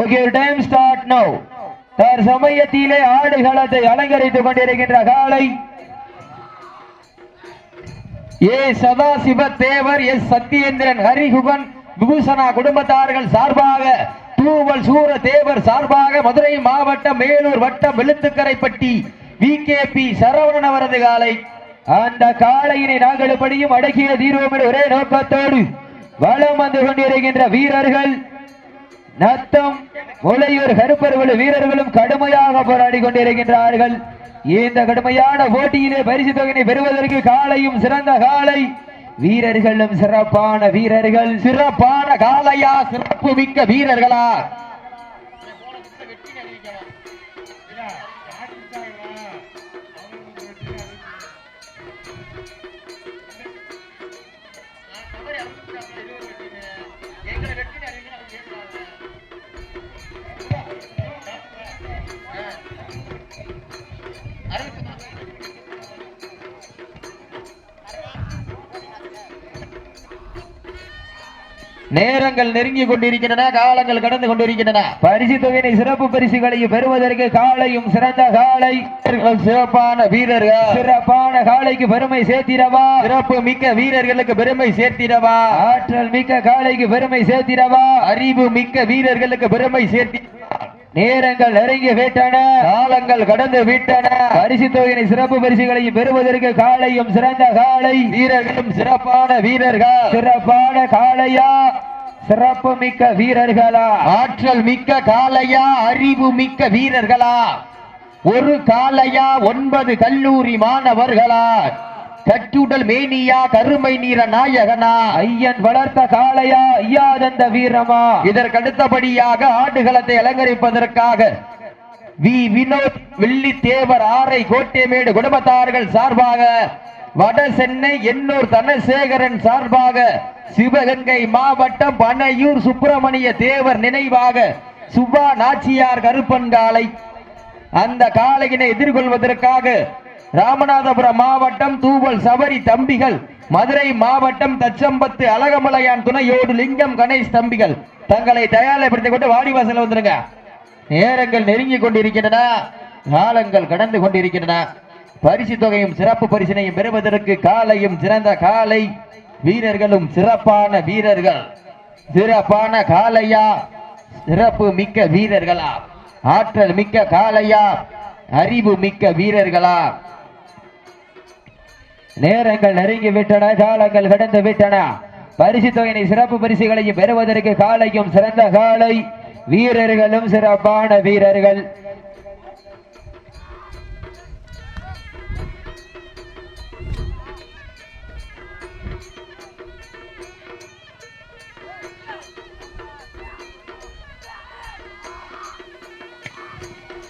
Okay time start no தற்சமயத்திலே ஆடுகளத்தை அலங்கரித்துக் கொண்டிருக்கின்ற காலை. ஏ சதாசிவ தேவர் எஸ் சத்யேந்திரன் ஹரிகுகன் விபூசனா குடும்பத்தார்கள் சார்பாக தூவல் சூர தேவர் சார்பாக மதுரை மாவட்டம் மேலூர் வட்டம் Veluthukaraipatti V K P Saravanan அவரது காலை. அந்த காளையினை நாங்கள் படியும் அடக்கிய தீர்வோம் ஒரே நோக்கத்தோடு வலம் வந்து கொண்டிருக்கின்ற வீரர்கள் நத்தம் உழையூர் கருப்பர்கள் வீரர்களும் கடுமையாக போராடி கொண்டிருக்கின்றார்கள். இந்த கடுமையான போட்டியிலே பரிசு தொகையை பெறுவதற்கு காலையும் சிறந்த காலை. வீரர்களும் சிறப்பான வீரர்கள். சிறப்பான காலையா சிறப்பு மிக்க வீரர்களா? நேரங்கள் நெருங்கி கொண்டிருக்கின்றன காலங்கள் கடந்து கொண்டிருக்கின்றன. பரிசு தொகையினை சிறப்பு பரிசுகளையும் பெறுவதற்கு காலையும் சிறந்த காலை சிறப்பான வீரர்கள். சிறப்பான காலைக்கு பெருமை சேர்த்திடவா? சிறப்பு மிக்க வீரர்களுக்கு பெருமை சேர்த்திடவா? ஆற்றல் மிக்க காலைக்கு பெருமை சேர்த்திடவா? அறிவு மிக்க வீரர்களுக்கு பெருமை சேர்த்தி நேரங்கள் நெருங்கி விட்டன. காலங்கள் கடந்து விட்டன. பரிசு தொகையினை சிறப்பு பரிசுகளையும் பெறுவதற்கு காலையும் சிறந்த காலை வீரர்களும் சிறப்பான வீரர்கள். சிறப்பான காளையா? சிறப்பு மிக்க வீரர்களா? ஆற்றல் மிக்க காளையா? அறிவு மிக்க வீரர்களா? ஒரு காளையா? ஒன்பது கல்லூரி மாணவர்களா? கட்டுடல் மேனியா கருமை நீர நாயகனா ஐயன் வளர்த்த காளையா ஐயாதந்த வீரமா? இதற்கடுத்தபடியாக ஆடுகளத்தை அலங்கரிப்பதற்காக வி. வினோத் வெள்ளி தேவர் ஆரை கோட்டைமேடு குடும்பத்தார்கள் சார்பாக வட சென்னை எண்ணூர் தனசேகரன் சார்பாக சிவகங்கை மாவட்டம் பனையூர் சுப்பிரமணிய தேவர் நினைவாக சுபா நாச்சியார் கருப்பன் காலை அந்த காளையினை எதிர்கொள்வதற்காக ராமநாதபுரம் மாவட்டம் தூவல் சபரி தம்பிகள் மதுரை மாவட்டம் தச்சம்பத்து அழகமலையான் துணையோடு லிங்கம் கணேஷ் தம்பிகள். தங்களை தயாரிப்படுத்திக் கொண்டு வாடிவாசல் வந்துருங்க. நேரங்கள் நெருங்கி கொண்டிருக்கின்றன. காலங்கள் கடந்து கொண்டிருக்கின்றன. பரிசு தொகையும் சிறப்பு பரிசினையும் பெறுவதற்கு காலையும் சிறந்த காலை வீரர்களும் சிறப்பான வீரர்கள். சிறப்பான காலையா? சிறப்பு மிக்க வீரர்களா? ஆற்றல் மிக்க காளையா அறிவு மிக்க வீரர்களா? நேரங்கள் நெருங்கி விட்டன காலங்கள் கடந்து விட்டன. பரிசு தொகையினை சிறப்பு பரிசுகளையும் பெறுவதற்கு காலையும் சிறந்த காலை. வீரர்களும் சிறப்பான வீரர்கள்.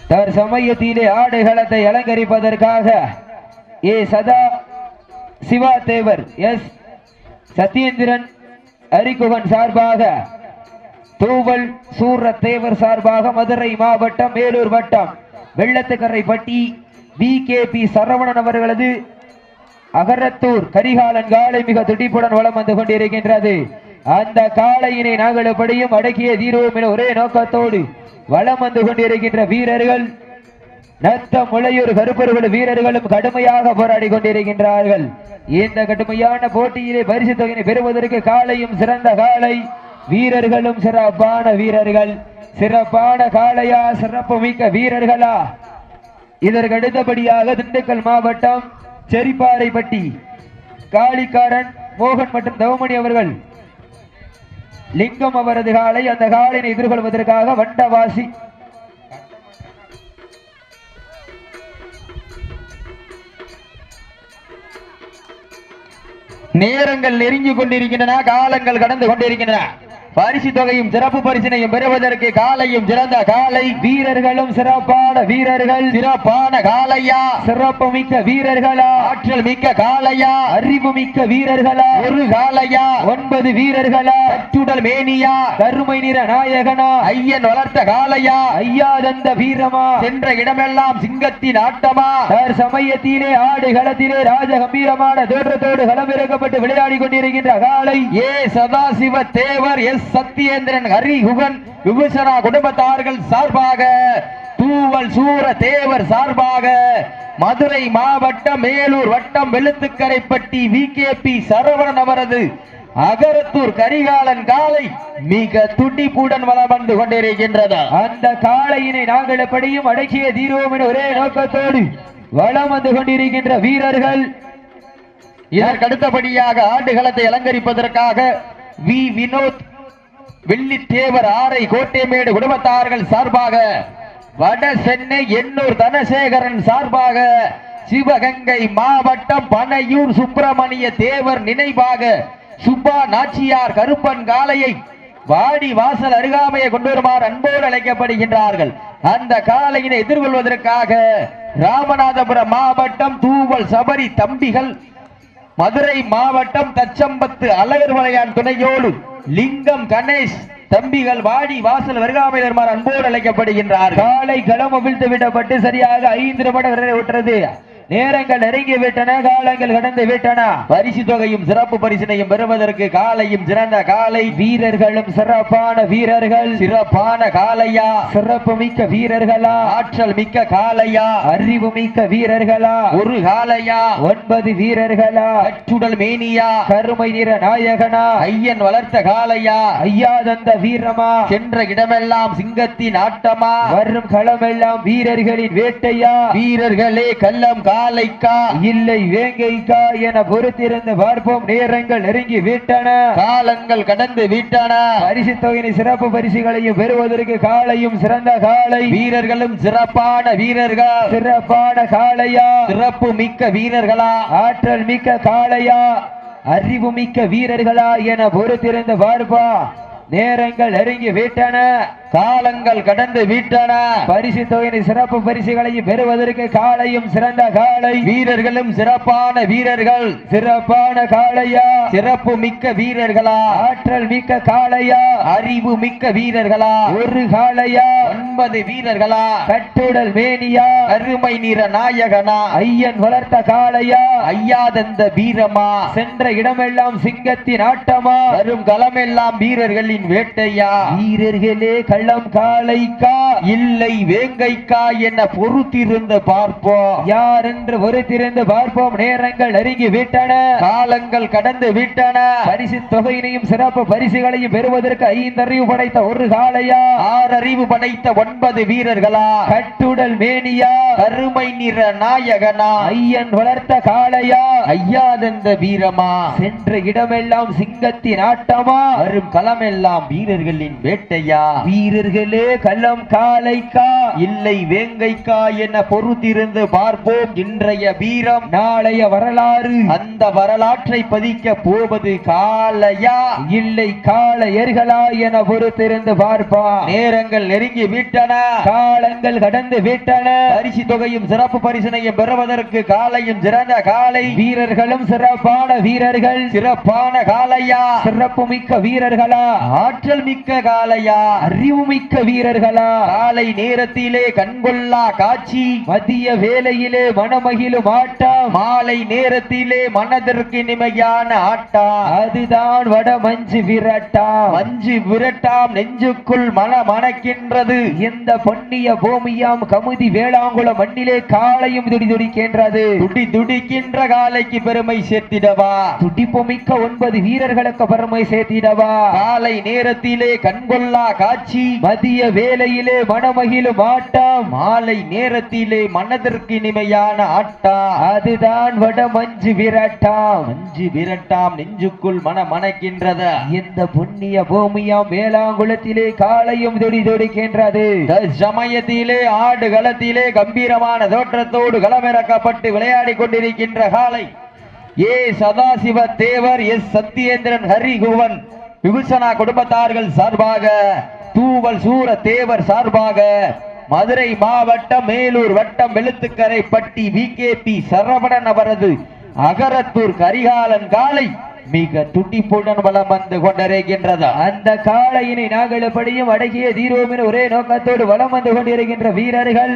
தற்சமயத்திலே ஆடுகளத்தை அலங்கரிப்பதற்காக ஏ சதா சிவா தேவர் எஸ். சத்யேந்திரன் அரிக்குகன் சார்பாக தூவல் சூர தேவர் சார்பாக மதுரை மாவட்டம் மேலூர் வட்டம் வெள்ளத்துக்கரை பட்டி வி. கே. பி. சரவணன் அவர்களது அகரத்தூர் கரிகாலன் காலை மிக துடிப்புடன் வளம் வந்து கொண்டிருக்கின்றது. அந்த காளையினை நாங்கள் எப்படியும் அடக்கிய தீர்வோம் என ஒரே நோக்கத்தோடு வலம் வந்து கொண்டிருக்கின்ற வீரர்கள் நத்த முளையூர் கருப்பர்கள் வீரர்களும் கடுமையாக போராடி கொண்டிருக்கின்றார்கள். இந்த கடுமையான போட்டியிலே பரிசு தொகையினை பெறுவதற்கு காலையும் சிறந்த காலை. வீரர்களும் சிறப்பான வீரர்கள். சிறப்பான காளையா சிறப்பு மிக்க வீரர்களா? இதற்கு அடுத்தபடியாக திண்டுக்கல் மாவட்டம் செரிப்பாறைப்பட்டி. காளிக்காரன் மோகன் மற்றும் தவமணி அவர்கள் லிங்கம் அவரது காலை அந்த காலினை எதிர்கொள்வதற்காக வண்டவாசி நேரங்கள் நெருங்கி கொண்டிருக்கின்றன காலங்கள் கடந்து கொண்டிருக்கின்றன. பரிசு தொகையும் சிறப்பு பரிசினையும் பெறுவதற்கு காலையும் சிறந்த காலை. வீரர்களும் சிறப்பான வீரர்கள். சிறப்பான காலையா? சிறப்பு மிக்க வீரர்களா? ஆற்றல் மிக்க காலையா? அறிவு மிக்க வீரர்களா? ஒரு காலையா? ஒன்பது வீரர்களா? கட்டுடல் மேனியா? கருமை நிற நாயகனா? ஐயன் வளர்த்த காலையா? ஐயா தந்த வீரமா? சென்ற இடமெல்லாம் சிங்கத்தின் ஆட்டமா? சமயத்திலே ஆடு களத்திலே ராஜ கம்பீரமான தோற்றத்தோடு களமிறக்கப்பட்டு விளையாடி கொண்டிருக்கின்ற காலை. ஏ சதாசிவ தேவர் எஸ் சத்யேந்திரன் ஹரிகுகன் விபூஷணா குடும்பத்தார்கள் சார்பாக தூவல் சூர தேவர் சார்பாக மதுரை மாவட்டம் மேலூர் வட்டம் வெளுத்துக்கரைப்பட்டி விகேபி சரவணன் அவரது அகரத்தூர் கரிகாலன் காலை மிக துடிப்புடன் வளம் வந்து கொண்டிருக்கின்றது. அந்த காளையினை நாங்கள் எப்படியும் அடக்கிய தீரோம் என ஒரே நோக்கத்தோடு வளம் வந்து கொண்டிருக்கின்ற வீரர்கள் இதற்கு அடுத்தபடியாக ஆடுகளத்தை அலங்கரிப்பதற்காக வி வினோத் வெள்ளித்தேவர் ஆரை கோட்டைமேடு குடும்பத்தார்கள் சார்பாக வட சென்னை எண்ணூர் தனசேகரன் சார்பாக சிவகங்கை மாவட்டம் பனையூர் சுப்பிரமணிய தேவர் நினைவாக சுப்பா நாச்சியார் கருப்பன் காளையை வாடி வாசல் அருகாமையை கொண்டு வருமாறு அன்போடு அழைக்கப்படுகின்றார்கள். அந்த காளையினை எதிர்கொள்வதற்காக ராமநாதபுரம் மாவட்டம் தூவல் சபரி தம்பிகள் மதுரை மாவட்டம் தச்சம்பத்து அழகர் மலையான் துணையோடு லிங்கம் கணேஷ் தம்பிகள் வாடி வாசல் வருகாமை அன்போடு அழைக்கப்படுகின்றார் காலை களம் அவிழ்த்து விடப்பட்டு சரியாக ஐந்து நிமிடம் வரை விட்டது. நேரங்கள் நெருங்கி விட்டன காலங்கள் கடந்து விட்டன. பரிசு தொகையும் சிறப்பு பரிசினையும் பெறுவதற்கு காலையும் சிறந்த காலை. வீரர்களும் சிறப்பான வீரர்கள். சிறப்பான காலையா? சிறப்பு மிக்க வீரர்களா? ஆற்றல் மிக்க காலையா? அறிவு மிக்க வீரர்களா? ஒரு காலையா? ஒன்பது வீரர்களா? கற்றுடல் மேனியா? கருமை நிற நாயகனா? ஐயன் வளர்த்த காலையா? ஐயா தந்த வீரமா? சென்ற இடமெல்லாம் சிங்கத்தின் ஆட்டமா? வரும் களமெல்லாம் வீரர்களின் வேட்டையா? வீரர்களே கள்ளம் காலைக்கா? இல்லை வேங்கைக்கா என பொறுத்திருந்து பார்ப்போம். நேரங்கள் நெருங்கி விட்டன. காலங்கள் கடந்து விட்டன. பரிசு தொகையினை சிறப்பு பரிசுகளையும் பெறுவதற்கு காலையும் சிறந்த காலை. வீரர்களும் சிறப்பான வீரர்கள். சிறப்பான காளையா? சிறப்பு மிக்க வீரர்களா? ஆற்றல் மிக்க காளையா? அறிவு மிக்க வீரர்களா என பொறுத்திருந்து பார்ப்பா நேரங்கள் நெருங்கி விட்டன. காலங்கள் கடந்து விட்டன. பரிசு தொகையினை சிறப்பு பரிசுகளையும் பெறுவதற்கு காலையும் சிறந்த காலை வீரர்களும் சிறப்பான வீரர்கள். சிறப்பான காளையா? சிறப்பு மிக்க வீரர்களா? ஆற்றல் மிக்க காளையா? அறிவு மிக்க வீரர்களா? ஒரு காளையா? ஒன்பது வீரர்களா? கட்டுடல் மேனியா? அருமை நிற நாயகனா? ஐயன் வளர்த்த காளையா? ஐயாதந்த வீரமா? சென்ற இடமெல்லாம் சிங்கத்தின் ஆட்டமா? வரும் களமெல்லாம் வீரர்களின் வேட்டையா? வீரர்களே களம் காளைக்கா இல்லை வேங்கைக்கா என பொறுத்திருந்து பார்ப்போம். யார் என்று பொறுத்திருந்து பார்ப்போம்? நேரங்கள் நெருங்கி விட்டன காலங்கள் கடந்து விட்டன. பரிசு தொகையினையும் சிறப்பு பரிசுகளையும் பெறுவதற்கு ஐந்து அறிவு படைத்த ஒரு காளையா ஆறு அறிவு படைத்த ஒன்பது வீரர்களா? கட்டுடல் மேனியா? கருமை நிற நாயகனா? ஐயன் வளர்த்த காளையா? ஐயாதந்த வீரமா? சென்ற இடமெல்லாம் சிங்கத்தின் ஆட்டமா? வரும் களமெல்லாம் வீரர்களின் வேட்டையா? வீரர்களே களம் காளைக்கா இல்லை வேங்கைக்கா என பொறுத்திருந்து பார்ப்போம். இன்றைய வீரம் நாளைய வரலாறு. அந்த வரலாற்றை பதிக்க போவது காலையா இல்லை காளையர்களா என பொறுத்திருந்து பார்ப்பா. நேரங்கள் நெருங்கி விட்டன. காலங்கள் கடந்து விட்டன. பரிசு தொகையும் சிறப்பு பரிசனையும் பெறுவதற்கு காலையும் சிறந்த காலை வீரர்களும் சிறப்பான வீரர்கள். சிறப்பான காலையா சிறப்பு மிக்க வீரர்களா? ஆற்றல் மிக்க காளையா? அறிவு மிக்க வீரர்களா? காலை நேரத்திலே கண்கொள்ளா காட்சி மதிய வேலையிலே மனமகிழும் ஆட்டம் மாலை நேரத்திலே மனதிற்கு நிமையான ஆட்டம் அதுதான் வட மஞ்சு விரட்டா. மஞ்சு விரட்டாம் நெஞ்சுக்குள் மன மணக்கின்றது. இந்த பொன்னிய பூமியாம் கமுதி வேளாங்குள மண்ணிலே காலையும் துடி துடிக்கின்றது. துடி துடிக்கின்ற காலைக்கு பெருமை சேர்த்திடவா? துடிப்பு மிக்க ஒன்பது வீரர்களுக்கு பெருமை சேர்த்திடவா? காலை நேரத்திலே கண்கொள்ளா காட்சி மதிய வேலையிலே வனமகிழும் ஆட்டம் மாலை நேரத்திலே மனதிற்கு இனிமையான ஆட்டம் அதுதான் வட மஞ்சு விரட்டாம் மஞ்சு விரட்டாம் நெஞ்சுக்குள் மன மணக்கின்றது. இந்த புண்ணிய பூமியாம் வேளாங்குளத்திலே காலையும் தொடி தொடிக்கின்றது. சமயத்திலே ஆடு களத்திலே கம்பீரமான தோற்றத்தோடு களமிறக்கப்பட்டு விளையாடி கொண்டிருக்கின்ற காலை ஏ சதாசிவ தேவர் எஸ் சத்யேந்திரன் ஹரிகுவன் விபூஷணா குடும்பத்தார்கள் சார்பாக தூவல் சூர தேவர் சார்பாக மதுரை மாவட்டம் மேலூர் வட்டம் வெளுத்துக்கரை பட்டி விகேபி சரவணன் அவரது அகரத்தூர் கரிகாலன் காலை மிக துடிப்புடன் வளம் வந்து கொண்டிருக்கின்றது. அந்த காளையினை நாங்கள் எப்படியும் அடக்கிய தீரோமின் ஒரே நோக்கத்தோடு வளம் வந்து கொண்டிருக்கின்ற வீரர்கள்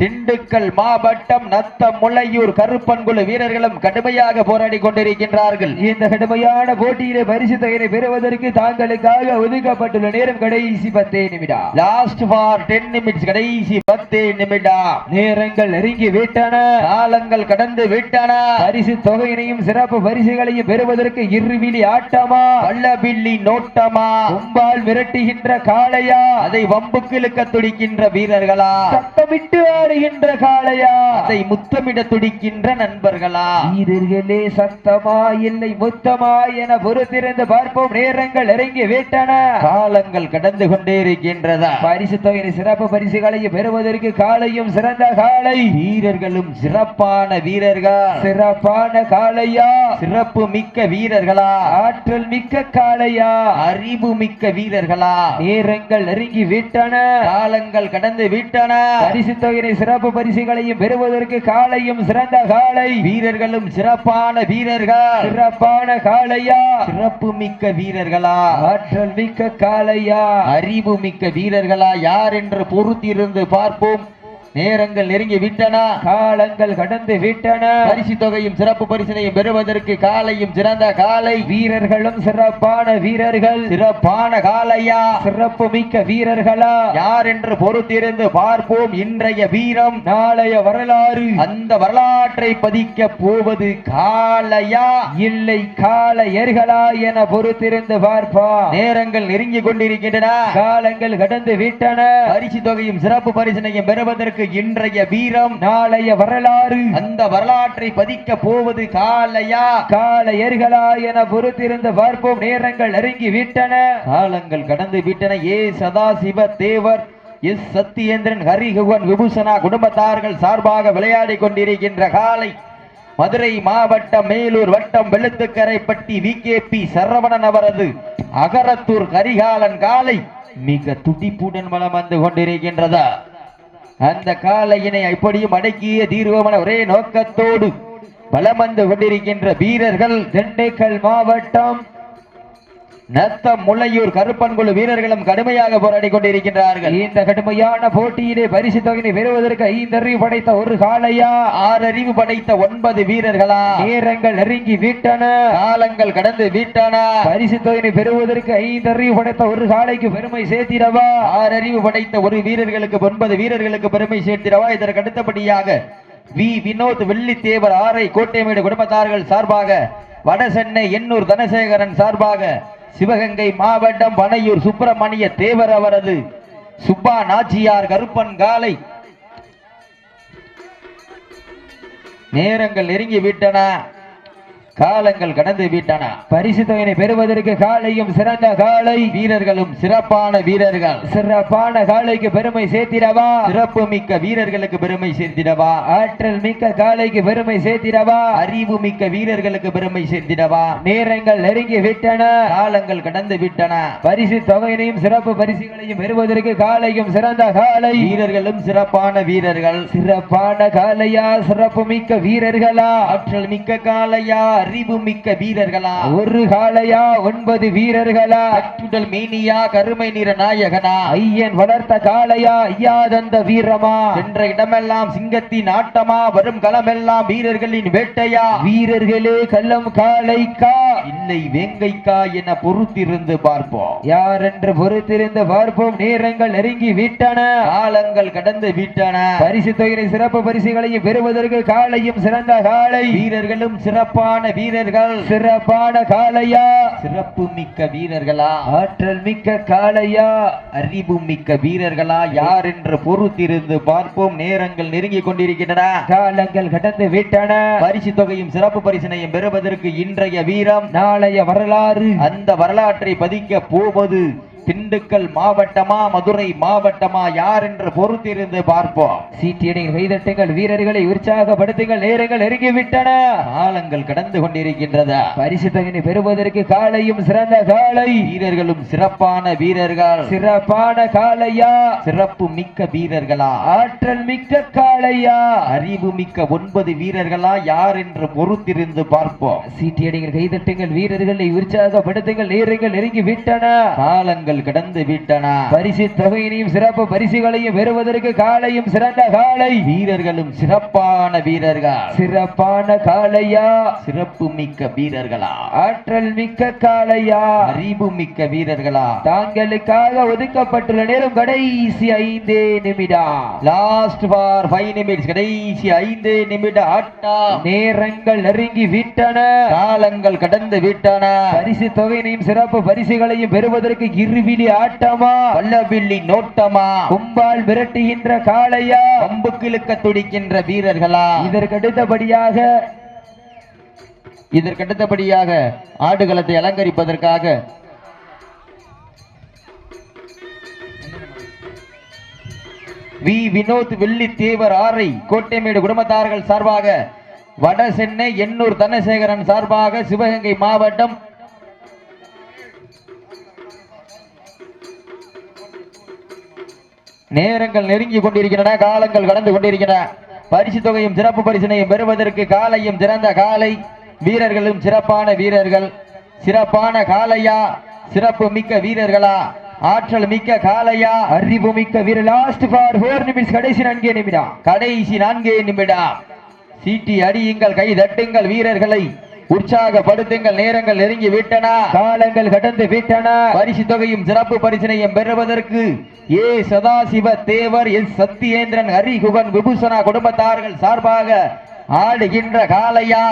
திண்டுக்கல் மாவட்டம் நத்தம் முல்லையூர் கருப்பன்குழு வீரர்களும் கடுமையாக போராடி கொண்டிருக்கின்றார்கள். இந்த கடுமையான போட்டியிலே பரிசு தொகையை பெறுவதற்கு தாங்களுக்காக ஒதுக்கப்பட்டுள்ள நேரம் கடைசி பத்தே நிமிடம் லாஸ்ட் ஃபார் டென் நிமிட்ஸ் கடைசி பத்தே நிமிடம் நேரங்கள் நெருங்கி விட்டன காலங்கள் கடந்து விட்டன. பரிசு தொகையினையும் சிறப்பு பரிசுகளையும் பெறுவதற்கு இருவிழி ஆட்டமா பள்ளபில்லி நோட்டமா கும்பால் மிரட்டுகின்ற காளையா அதை வம்புக்கு இழுக்க துடிக்கின்ற வீரர்களா? சத்தமிட்டு ஆடுகின்ற காளையா? அதை முத்தமிட துடிக்கின்ற நண்பர்களா? வீரர்களே சத்தமா இல்லை முத்தமா என பொறுத்திருந்து பார்ப்போம். நேரங்கள் நெருங்கி விட்டன. காலங்கள் கடந்து கொண்டே இருக்கின்றதா? பரிசு தொகை சிறப்பு பரிசுகளையும் பெறுவதற்கு காளையும் சிறந்த காளை. வீரர்களும் சிறப்பான வீரர்கள்? சிறப்பான காளையா? சிறப்பு மிக்க வீரர்களா? ஆற்றல் மிக்க காளையா? அறிவு மிக்க வீரர்களா? நேரங்கள் நெருங்கி விட்டன. காலங்கள் கடந்து விட்டன. பரிசு தொகை சிறப்பு பரிசுகளையும் பெறுவதற்கு காளையும் சிறந்த காளை. வீரர்களும் சிறப்பான வீரர்கள். சிறப்பான காளையா? சிறப்பு மிக்க வீரர்களா? ஆற்றல் மிக்க காளையா? அறிவு மிக்க வீரர்களா? யார் என்று பொறுத்திருந்து பார்ப்போம். நேரங்கள் நெருங்கி விட்டன. காலங்கள் கடந்து விட்டன. பரிசு தொகையும் சிறப்பு பரிசினையும் பெறுவதற்கு காலையும் சிறந்த காலை. வீரர்களும் சிறப்பான வீரர்கள். சிறப்பான காலையா? சிறப்பு மிக்க வீரர்களா? யார் என்று பொறுத்திருந்து பார்ப்போம் இன்றைய வீரம். நாளைய வரலாறு. அந்த வரலாற்றை பதிக்க போவது காளையா இல்லை காளையர்களா என பொறுத்திருந்து பார்ப்பா நேரங்கள் நெருங்கி கொண்டிருக்கின்றன. காலங்கள் கடந்து விட்டன. பரிசு தொகையும் சிறப்பு பரிசினையும் பெறுவதற்கு இன்றைய வீரம் நாளைய வரலாறு. அந்த வரலாற்றை பதிக்க போவது காலையா? காலையர்களா என பொறுத்திருந்து பார்ப்போம். நேரங்கள் நெருங்கி விட்டன. காலங்கள் கடந்து விட்டன. ஏ சதாசிவ தேவர் எஸ் சத்யேந்திரன் ஹரிகுவன் விபூஷணா குடும்பத்தார்கள் சார்பாக விளையாடி கொண்டிருக்கின்ற காலை. மதுரை மாவட்டம் மேலூர் வட்டம் Veluthukaraipatti V. K. P. Saravanan அவரது அகரத்தூர் கரிகாலன் காலை மிக துடிப்புடன் வளம் வந்து கொண்டிருக்கின்றதா? அந்த காலையினை எப்படியும் அடக்கிய தீர்வமான ஒரே நோக்கத்தோடு பலம் வந்து கொண்டிருக்கின்ற வீரர்கள் திண்டுக்கல் மாவட்டம் நத்தம் முளையூர் கருப்பன்குழு வீரர்களும் கடுமையாக போராடி கொண்டிருக்கின்றார்கள். இந்த கடுமையான போட்டியிலே பரிசு தொகையை பெறுவதற்கு ஐந்தறிவு படைத்த ஒரு காளையா? ஆறறிவு படைத்த ஒன்பது வீரர்களா? நேரங்கள் நெருங்கி விட்டன. காலங்கள் கடந்து விட்டன. பரிசு தொகையை பெறுவதற்கு ஐந்தறிவு படைத்த ஒரு காளைக்கு பெருமை சேர்த்திடவா? ஆறறிவு படைத்த ஒரு வீரர்களுக்கு ஒன்பது வீரர்களுக்கு பெருமை சேர்த்திடவா? இதற்கு அடுத்தபடியாக வி. வினோத் வெள்ளித்தேவர் ஆரை. கோட்டைமேடு குடும்பத்தார்கள் சார்பாக வடசென்னை எண்ணூர் தனசேகரன் சார்பாக சிவகங்கை மாவட்டம் பனையூர் சுப்பிரமணிய தேவர் அவரது சுப்பா நாச்சியார் கருப்பன் காலை. நேரங்கள் நெருங்கி விட்டன. காலங்கள் கடந்து விட்டன. பரிசு தொகையை பெறுவதற்கு காளையும் சிறந்த காளை. வீரர்களும் சிறப்பான வீரர்கள். சிறப்பான காளைக்கு பெருமை சேர்த்திடவா? சிறப்பு மிக்க வீரர்களுக்கு பெருமை சேர்த்திடவா? ஆற்றல் மிக்க காளைக்கு பெருமை சேர்த்திடவா? அறிவு மிக்க வீரர்களுக்கு பெருமை சேர்த்திடவா? நேரங்கள் நெருங்கி விட்டன. காலங்கள் கடந்து விட்டன. பரிசு தொகையினையும் சிறப்பு பரிசுகளையும் பெறுவதற்கு காளையும் சிறந்த காளை. வீரர்களும் சிறப்பான வீரர்கள். சிறப்பான காளையா? சிறப்பு மிக்க வீரர்களா? ஆற்றல் மிக்க காலையா அறிவு மிக்க வீரர்களா? ஒரு காளையா ஒன்பது வீரர்களா? கட்டுடல் மேனியா கருமை நிற நாயகனா? ஐயன் வளர்த்த காளையா ஐயாதந்த வீரமா? சென்ற இடமெல்லாம் சிங்கத்தின் ஆட்டமா வரும் களமெல்லாம் வீரர்களின் வேட்டையா? வீரர்களே கள்ளம் காளைக்கா? இல்லை வேங்கைக்கா என பொறுத்திருந்து பார்ப்போம். யார் என்று பொறுத்திருந்து பார்ப்போம்? நேரங்கள் நெருங்கி விட்டன. காலங்கள் கடந்து விட்டன. பரிசு தொகையை சிறப்பு பரிசுகளையும் பெறுவதற்கு காளையும் சிறந்த காளை. வீரர்களும் சிறப்பான வீரர்கள். சிறப்பான காளையா. சிறப்பு மிக்க வீரர்களா. ஆற்றல் மிக்க காளையா. அறிவு மிக்க வீரர்களா. யார் என்று பொறுத்திருந்து பார்ப்போம். நேரங்கள் நெருங்கி கொண்டிருக்கின்றன. காலங்கள் கடந்து விட்டன. பரிசு தொகையும் சிறப்பு பரிசினையும் பெறுவதற்கு இன்றைய வீரம். நாளைய வரலாறு. அந்த வரலாற்றை பதிக்க போவது திண்டுக்கல் மாவட்டமா மதுரை மாவட்டமா யார் என்று பொறுத்திருந்து பார்ப்போம். சீட்டியடிகள் கைதட்டுங்கள் வீரர்களை உற்சாகப்படுத்துங்கள் நேரங்கள் நெருங்கி விட்டன காலங்கள் கடந்து கொண்டிருக்கின்றதா பரிசு தொகையை பெறுவதற்கு காளையும் சிறந்த காளை வீரர்களும் சிறப்பான வீரர்கள். சிறப்பான காளையா சிறப்பு மிக்க வீரர்களா? ஆற்றல் மிக்க காளையா அறிவு மிக்க ஒன்பது வீரர்களா? யார் என்று பொறுத்திருந்து பார்ப்போம். சீட்டியடிகள் கைதட்டுங்கள் வீரர்களை உற்சாகப்படுத்துங்கள் நேரங்கள் நெருங்கி விட்டன காலங்கள் காலங்கள் கடந்து விட்டன. பரிசு தொகையினையும் சிறப்பு பரிசுகளையும் பெறுவதற்கு காலையும் சிறந்த காலை. வீரர்களும் சிறப்பான வீரர்கள். சிறப்பான காளையா? சிறப்பு மிக்க வீரர்களா? ஆற்றல் மிக்க காளையா? அறிவு மிக்க வீரர்களா? தாங்களுக்காக ஒதுக்கப்பட்டுள்ள நேரம் கடைசி ஐந்தே நிமிடம். லாஸ்ட் ஃபார் ஃபைவ் நிமிட்ஸ் கடைசி ஐந்து நிமிட ஆட்டம் நேரங்கள் நெருங்கி விட்டன. காலங்கள் கடந்து விட்டன. பரிசு தொகையினையும் சிறப்பு பரிசுகளையும் பெறுவதற்கு விழி ஆட்டமா? வல்லபில்லி நோட்டமா? கும்பால் விரட்டுகின்ற காளையா? அம்பு கிழக்க துடிக்கின்ற வீரர்களா? இதற்கடுத்தபடியாக இதற்கடுத்தபடியாக ஆடுகளத்தை அலங்கரிப்பதற்காக வி. வினோத் வெள்ளி தேவர் ஆரை கோட்டைமேடு குடும்பத்தார்கள் சார்பாக வட சென்னை எண்ணூர் தனசேகரன் சார்பாக சிவகங்கை மாவட்டம் நேரங்கள் நெருங்கி கொண்டிருக்கின்றன காலங்கள் கடந்து கொண்டிருக்கின்றன. பரிசு தொகையும் சிறப்பு பரிசினையும் பெறுவதற்கு காலையும் சிறந்த காலை. வீரர்களும் சிறப்பான வீரர்கள். சிறப்பான காலையா? சிறப்பு மிக்க வீரர்களா? ஆற்றல் மிக்க காலையா? அறிவு மிக்க வீர லாஸ்ட் ஃபார் ஃபோர் நிமிஷம் கடைசி நான்கே நிமிடம். கடைசி நான்கே நிமிடம். சீட்டி அடியுங்கள் கை தட்டுங்கள் வீரர்களை. உற்சாகப்படுத்துங்கள் நேரங்கள் நெருங்கி விட்டன. காலங்கள் கடந்து விட்டன. பரிசு தொகையும் சிறப்பு பரிசினையும் பெறுவதற்கு ஏ சதாசிவ தேவர் எஸ் சத்தியேந்திரன் ஹரிகுகன் விபூஷணா குடும்பத்தார்கள் சார்பாக ஆடுகின்ற காளையா.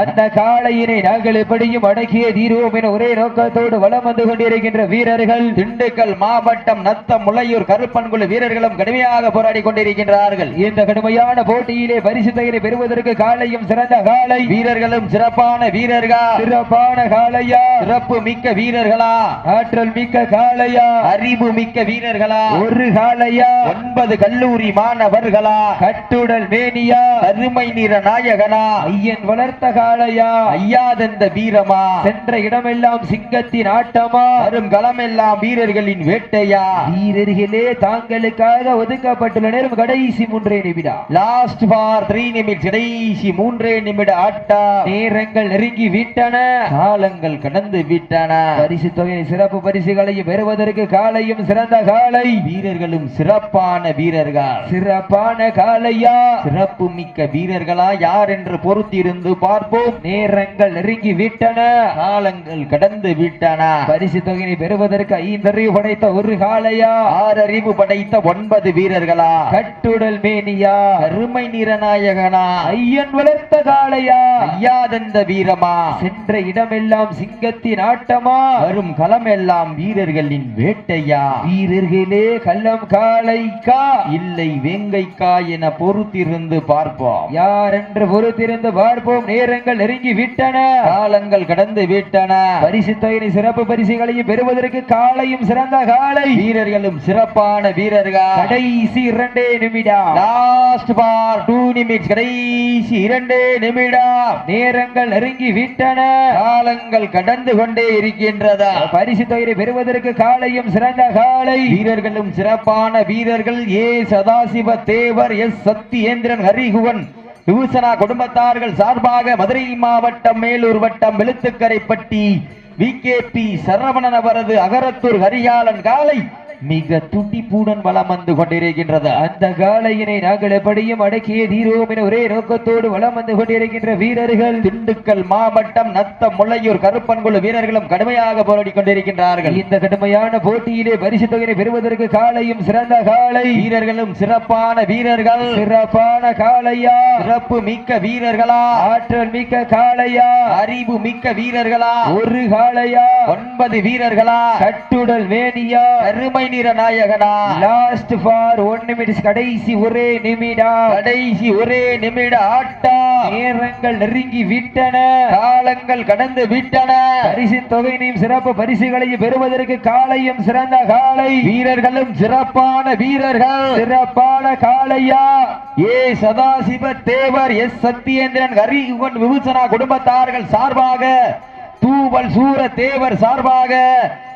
அந்த காளையினை நாங்கள் எப்படியும் அடக்கிய தீர்வோம் என ஒரே நோக்கத்தோடு வளம் வந்து கொண்டிருக்கின்ற வீரர்கள் திண்டுக்கல் மாவட்டம் நத்தம் முளையூர் கருப்பன்குழு வீரர்களும் கடுமையாக போராடி கொண்டிருக்கின்றார்கள். இந்த கடுமையான போட்டியிலே பரிசு தொகையை பெறுவதற்கு காலையும் சிறந்த காலை வீரர்களும் சிறப்பான வீரர்கள்? சிறப்பான காளையா? சிறப்பு மிக்க வீரர்களா? ஆற்றல் மிக்க காளையா? அறிவு மிக்க வீரர்களா? ஒரு காளையா? ஒன்பது கல்லூரி மாணவர்களா? கட்டுடல் மேனியா? அருமை நிற நாயகனா? ஐயன் வளர்த்த காளையா ஐயாதந்த வீரமா? சென்ற இடமெல்லாம் சிங்கத்தின் ஆட்டமா? வரும் களமெல்லாம் வீரர்களின் வேட்டையா? வீரர்களே தாங்களுக்காக ஒதுக்கப்பட்டுள்ள நேரம் கடைசி மூன்றே நிமிடம் லாஸ்ட் ஃபார் த்ரீ நிமிட் கடைசி மூன்றே நிமிட ஆட்டா. நேரங்கள் நெருங்கி விட்டன. காலங்கள் கடந்து விட்டன. பரிசு தொகையை சிறப்பு பரிசுகளையும் பெறுவதற்கு காலையும் சிறந்த காலை. வீரர்களும் சிறப்பான வீரர்கள். சிறப்பான காலையா? சிறப்பு மிக்க வீரர்களா? யார் என்று பொறுத்திருந்து பார்த்து பார்ப்போம். நேரங்கள் நெருங்கி விட்டன காலங்கள் கடந்து விட்டன பரிசு தொகையை பெறுவதற்கு ஐந்தறிவு படைத்த ஒரு காளையா? ஆறறிவு படைத்த ஒன்பது வீரர்களா? கட்டுடல் மேனியா? அருமை நிறநாயகனா? ஐயன் வளர்த்த காளையா? ஐயாதந்த வீரமா? சென்ற இடமெல்லாம் சிங்கத்தின் ஆட்டமா? வரும் களமெல்லாம் வீரர்களின் வேட்டையா? வீரர்களே கள்ளம் காளைக்கா? இல்லை வேங்கைக்கா என பொறுத்திருந்து பார்ப்போம். யார் என்று பொறுத்திருந்து பார்ப்போம். நேரங்கள் நெருங்கி விட்டன. காலங்கள் கடந்து விட்டன. பரிசு தொகையை சிறப்பு பரிசுகளையும் பெறுவதற்கு காலையும் சிறந்த காலை. வீரர்களும் சிறப்பான வீரர்கள். கடைசி இரண்டே நிமிடம். லாஸ்ட் பார் டூ நிமிட்ஸ் கடைசி இரண்டே நிமிடம். நேரங்கள் நெருங்கி விட்டன. காலங்கள் கடந்து கொண்டே இருக்கின்றதா பரிசு தொகையை பெறுவதற்கு காலையும் சிறந்த காலை. வீரர்களும் சிறப்பான வீரர்கள். ஏ. சதாசிவ தேவர் எஸ். சத்தியேந்திரன் ஹரிகுவன் விபூஷணா குடும்பத்தார்கள் சார்பாக மதுரை மாவட்டம் மேலூர் வட்டம் வெளுத்துக்கரைப்பட்டி பி சரவணன் அவரது அகரத்தூர் ஹரியாளன் காலை மிக துடிப்புடன் வளம் வந்து கொண்டிருக்கின்றது. அந்த காளையினை நாங்கள் எப்படியும் அடக்கிய தீரோம் என ஒரே நோக்கத்தோடு வலம் வந்து கொண்டிருக்கின்ற வீரர்கள் திண்டுக்கல் மாவட்டம் நத்த முளையூர் கருப்பன்குழு வீரர்களும் கடுமையாக போராடி கொண்டிருக்கின்றார்கள். இந்த கடுமையான போட்டியிலே பரிசு தொகையை பெறுவதற்கு காலையும் சிறந்த காலை வீரர்களும் சிறப்பான வீரர்கள். சிறப்பான காளையா? சிறப்பு மிக்க வீரர்களா? ஆற்றல் மிக்க காளையா? அறிவு மிக்க வீரர்களா? ஒரு காளையா? ஒன்பது வீரர்களா? கட்டுடல் வேணியா அருமை நிற நாயகனா லாஸ்ட் ஃபார் ஒன் நிமிட்ஸ் கடைசி ஒரே நிமிடம். கடைசி ஒரே நிமிட ஆட்டம் நேரங்கள் நெருங்கி விட்டன. காலங்கள் கடந்து விட்டன. பரிசு தொகையினையும் சிறப்பு பரிசுகளையும் பெறுவதற்கு காலையும் சிறந்த காலை. வீரர்களும் சிறப்பான வீரர்கள். சிறப்பான காளையா. ஏ சதாசிவ தேவர் எஸ் சத்தியேந்திரன் ஹரிகுவன் விபூஷணா குடும்பத்தார்கள் சார்பாக தூவல் சூர தேவர் சார்பாக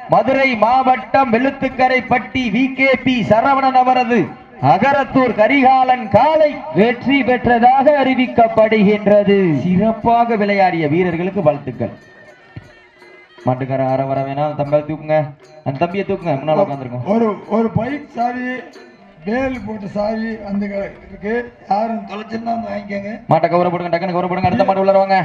மதுரை மாவட்டம் வெளுத்துக்கரை பட்டி விகேபி சரவணன் அவரது அகரத்தூர் கரிகாலன் காலை வெற்றி பெற்றதாக அறிவிக்கப்படுகின்றது. சிறப்பாக விளையாடிய வீரர்களுக்கு வாழ்த்துக்கள். மாட்டுக்காரன் ஆற வர வேணாம் தம்பியை தூக்குங்க. அந்த தம்பியை தூக்குங்க முன்னால உட்காந்துருக்கோம் ஒரு ஒரு பைக் சாவி வேல் போட்ட சாவி அந்த க- இருக்கு யாரும் தொலைச்சிருந்தா வந்து வாங்கிக்கோங்க. மாட்டை கவர போடுங்க டக்குன்னு கவர போடுங்க அடுத்த மாட்டு உள்ள வாங்க.